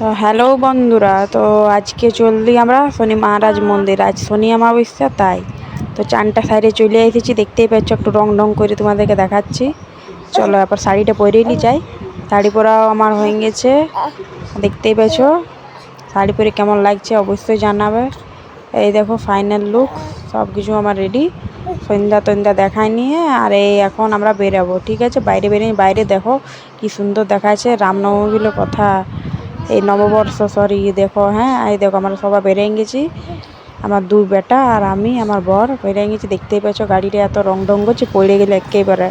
তো হ্যালো বন্ধুরা, তো আজকে চললি আমরা শনি মহারাজ মন্দির। আজ শনি অমাবস্যা, তাই তো চানটা সাইডে চলে এসেছি। দেখতেই পাচ্ছ, একটু রং রং করে তোমাদেরকে দেখাচ্ছি। চলো এবার শাড়িটা পরে নি, যাই। শাড়ি পরাও আমার হয়ে গেছে। দেখতেই পেয়েছ শাড়ি পরে কেমন লাগছে অবশ্যই জানাবে। এই দেখো ফাইনাল লুক সব কিছু আমার রেডি সন্ধ্যা টন্ধ্যা দেখায় নিয়ে, আর এই এখন আমরা বেরাবো, ঠিক আছে? বাইরে বেরিয়ে বাইরে দেখো কি সুন্দর দেখাচ্ছে। রামনবমী কথা। এই নববর্ষ সরি দেখো হ্যাঁ এই দেখো আমরা সবাই বেরিয়ে গেছি। আমার দুই বেটা আর আমি আমার বর বেরিয়ে গেছি। দেখতেই পাচ্ছ গাড়িটা এত রং ডং করছে পড়ে গেলে একেবারে।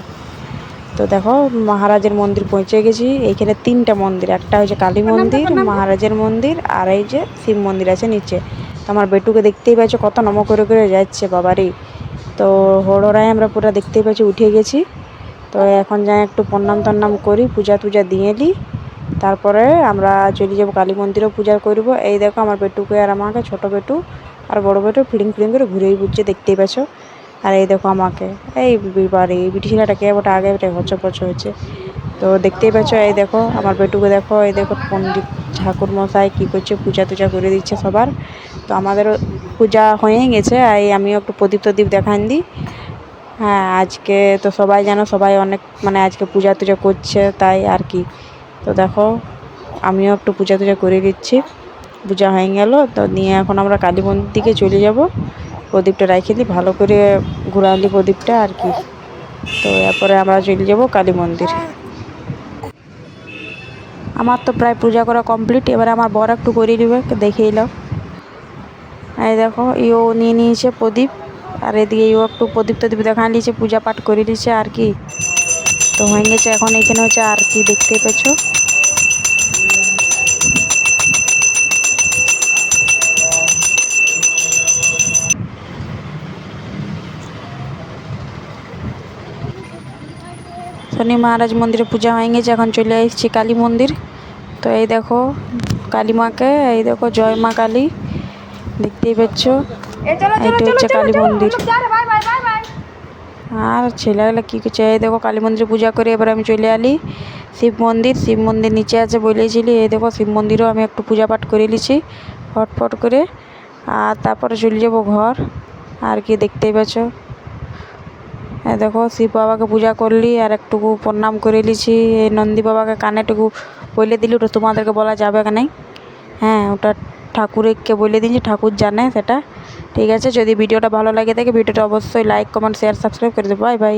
তো দেখো মহারাজের মন্দির পৌঁছে গেছি। এইখানে তিনটা মন্দির একটা হচ্ছে কালী মন্দির মহারাজের মন্দির আর এই যে শিব মন্দির আছে নিচে। তো আমার বেটুকে দেখতেই পাচ্ছ কত নম করে করে যাচ্ছে বাবারই তো হড়রায় আমরা পুরো দেখতেই পাচ্ছি উঠে গেছি। তো এখন যাই একটু প্রণাম টন্নাম করি পূজা টুজা দিয়ে নিই তারপরে আমরা চলে যাব কালী মন্দিরেও পূজা করব। এই দেখো আমার বেটুকে আর আমাকে, ছোট বেটু আর বড় বেটু ফিডিং ফিডিং করে ঘুরেই বুঝছে, দেখতেই পাচ্ছ আর এই দেখো আমাকে, এই বাড়ি বিটি ছেলেটাকে ওটা আগে ওটা হচ্ছে পছ হয়েছে। তো দেখতেই পাচ্ছ এই দেখো আমার বেটুকে দেখো, এই দেখো পণ্ডিত ঠাকুর মশাই কী করছে, পূজা টুজা করে দিচ্ছে সবার। তো আমাদেরও পূজা হয়ে গেছে, আর আমিও একটু প্রদীপ টদীপ দেখান দিই হ্যাঁ আজকে তো সবাই জানো, সবাই অনেক মানে আজকে পূজা টুজা করছে, তাই আর কি। তো দেখো, আমিও একটু পূজা টুজা করে দিচ্ছি। পূজা হয়ে গেল, তো নিয়ে এখন আমরা কালী মন্দির দিকে চলে যাব। প্রদীপটা রেখে দিই, ভালো করে ঘুরালি প্রদীপটা আর কি। তো এরপরে আমরা চলে যাব কালী মন্দির। আমার তো প্রায় পূজা করা কমপ্লিট এবারে আমার বর একটু করে নেবে দেখে এলাম এই দেখো, ইও নিয়ে নিয়েছে প্রদীপ, আর এদিকে ইও একটু প্রদীপ টদীপ দেখা নিয়েছে, পূজা পাঠ করে নিয়েছে আর কি। তো হয়ে গেছে এখন এখানে হচ্ছে আর কি দেখতে পেছো শনি মহারাজ মন্দিরে পূজা হয়ে গেছে এখন চলে এসেছি কালী মন্দির। তো এই দেখো কালী মাকে এই দেখো জয় মা কালী দেখতেই পাচ্ছ এইটা হচ্ছে কালী মন্দির। আর ছেলেগুলো কী করছে? এই দেখো কালী মন্দিরে পূজা করে এবার আমি চলে আলি শিব মন্দির শিব মন্দির নিচে আছে বলেছিলি। এই দেখো শিব মন্দিরও আমি একটু পূজা পাঠ করে নিছি, ফটফট করে। আর তারপরে চলে যাব ঘর। আর কি দেখতেই পাচ্ছ? দেখো শিব বাবাকে পূজা করলি আর একটুকু প্রণাম করে নিছি। এই নন্দী বাবাকে কানেটুকু বলে দিলি, ওটা তোমাদেরকে বলা যাবে না হ্যাঁ ওটা ঠাকুরকে বলে দিন যে ঠাকুর জানে সেটা। ঠিক আছে, যদি ভিডিওটা ভালো লাগে থাকে, ভিডিওটা অবশ্যই লাইক কমেন্ট শেয়ার সাবস্ক্রাইব করে দেবো। Bye bye